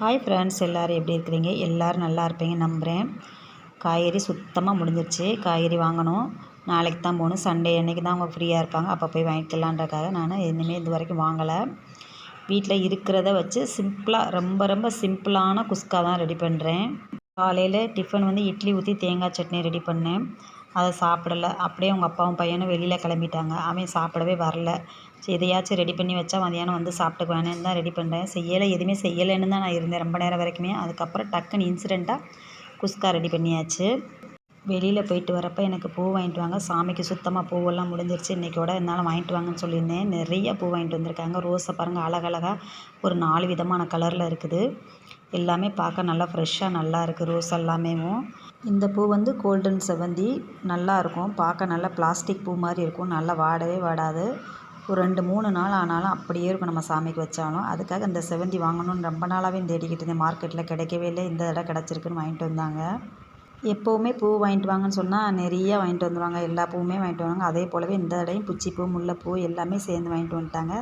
Hi friends எல்லோரும் எப்படி இருக்கிறீங்க? எல்லோரும் நல்லா இருப்பீங்க நம்புகிறேன் காய்கறி சுத்தமாக முடிஞ்சிருச்சு. காய்கறி வாங்கணும். நாளைக்கு தான் போகணும். சண்டே அன்றைக்கி தான் அவங்க ஃப்ரீயாக இருப்பாங்க. அப்போ போய் வாங்கிக்கலான்றக்காக நான் இனிமேல் இது வரைக்கும் வாங்கலை. வீட்டில் இருக்கிறத வச்சு சிம்பிளாக ரொம்ப ரொம்ப சிம்பிளான குஸ்கா தான் ரெடி பண்ணுறேன் காலையில் டிஃபன் வந்து இட்லி ஊற்றி தேங்காய் சட்னி ரெடி பண்ணேன். அதை சாப்பிடல. அப்படியே அவங்க அப்பாவும் பையனும் வெளியில் கிளம்பிட்டாங்க. அவன் சாப்பிடவே வரல. சரி எதையாச்சும் ரெடி பண்ணி வச்சா மதியானம் வந்து சாப்பிட்டுக்குவானேன்னு தான் ரெடி பண்ணேன் செய்யலை எதுவுமே செய்யலைன்னு தான் நான் இருந்தேன் ரொம்ப நேரம் வரைக்குமே. அதுக்கப்புறம் டக்குன்னு இன்சிடெண்ட்டாக குஸ்கா ரெடி பண்ணியாச்சு. வெளியில் போயிட்டு வரப்போ எனக்கு பூ வாங்கிட்டு வாங்க. சாமிக்கு சுத்தமாக பூவெல்லாம் முடிஞ்சிருச்சு. இன்றைக்கோட என்னால் வாங்கிட்டு வாங்கன்னு சொல்லியிருந்தேன். நிறைய பூ வாங்கிட்டு வந்திருக்காங்க. ரோஸை பாருங்கள் அழகழகாக ஒரு நாலு விதமான கலரில் இருக்குது. எல்லாமே பார்க்க நல்லா ஃப்ரெஷ்ஷாக நல்லா இருக்குது ரோஸ் எல்லாமேவும். இந்த பூ வந்து கோல்டன் செவ்வந்தி நல்லா இருக்கும். பார்க்க நல்லா பிளாஸ்டிக் பூ மாதிரி இருக்கும். நல்லா வாடவே வாடாது. ஒரு ரெண்டு மூணு நாள் ஆனாலும் அப்படியே இருக்கும் நம்ம சாமிக்கு வச்சாலும். அதுக்காக இந்த செவ்வந்தி வாங்கணும்னு ரொம்ப நாளாகவே தேடிக்கிட்டு இருந்தேன். மார்க்கெட்டில் கிடைக்கவே இல்லை. இந்த தடவை கிடச்சிருக்குன்னு வாங்கிட்டு வந்தாங்க. எப்போவுமே பூ வாங்கிட்டு வாங்கன்னு சொன்னால் நிறைய வாங்கிட்டு வந்துடுவாங்க எல்லா பூவுமே வாங்கிட்டு வருவாங்க. அதே போலவே இந்த தடையும் பூ முல்லைப்பூ எல்லாமே சேர்ந்து வாங்கிட்டு வந்துட்டாங்க.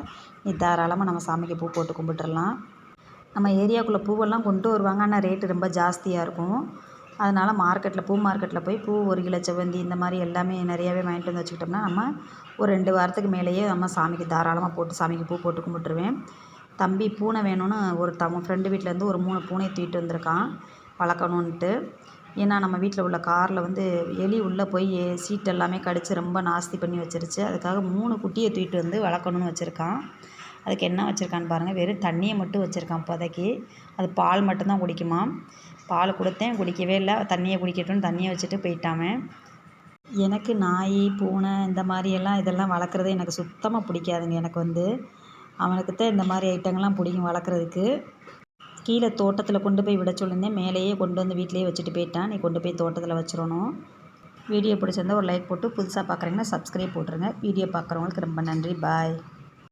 நீ தாராளமாக நம்ம சாமிக்கு பூ போட்டு கும்பிட்டுடலாம் நம்ம ஏரியாவுக்குள்ளே பூவெல்லாம் கொண்டு வருவாங்க. ஆனால் ரேட்டு ரொம்ப ஜாஸ்தியாக இருக்கும். அதனால் மார்க்கெட்டில் பூ மார்க்கெட்டில் போய் பூ ஒரு கிலோ செவ்வந்தி இந்த மாதிரி எல்லாமே நிறையாவே வாங்கிட்டு வந்து வச்சுக்கிட்டோம்னா நம்ம ஒரு ரெண்டு வாரத்துக்கு மேலேயே நம்ம சாமிக்கு தாராளமாக போட்டு சாமிக்கு பூ போட்டு கும்பிட்டுருவேன். தம்பி பூனை வேணும்னு ஒரு தம் ஃப்ரெண்டு வீட்டிலேருந்து ஒரு மூணு பூனையை தூக்கிட்டு வந்திருக்கான். வளர்க்கணுன்ட்டு ஏன்னா நம்ம வீட்டில் உள்ள காரில் வந்து எலி உள்ளே போய் சீட் எல்லாமே கடித்து ரொம்ப நாஸ்தி பண்ணி வச்சிருச்சு. அதுக்காக மூணு குட்டியை தூக்கிட்டு வந்து வளர்க்கணுன்னு வச்சுருக்கான். அதுக்கு என்ன வச்சுருக்கான்னு பாருங்கள் வெறும் தண்ணியை மட்டும் வச்சுருக்கான் இப்போதைக்கு. அது பால் மட்டும்தான் குடிக்குமா? பால் கொடுத்தேன் குடிக்கவே இல்லை. தண்ணியை குடிக்கட்டும்னு தண்ணியை வச்சுட்டு போயிட்டான் எனக்கு நாய் பூனை இந்த மாதிரியெல்லாம் இதெல்லாம் வளர்க்குறது எனக்கு சுத்தமாக பிடிக்காதுங்க எனக்கு வந்து. அவனுக்கு தான் இந்த மாதிரி ஐட்டங்கள்லாம் பிடிக்கும் வளர்க்குறதுக்கு. கீழே தோட்டத்தில் கொண்டு போய் விட சொல்லியிருந்தேன். மேலேயே கொண்டு வந்து வீட்டிலேயே வச்சுட்டு போயிட்டான். நீ கொண்டு போய் தோட்டத்தில் வச்சிடணும். வீடியோ பிடிச்சிருந்தா ஒரு லைக் போட்டு புதுசாக பார்க்குறீங்கன்னா சப்ஸ்கிரைப் போட்டுருங்க. வீடியோ பார்க்குறவங்களுக்கு ரொம்ப நன்றி. பாய்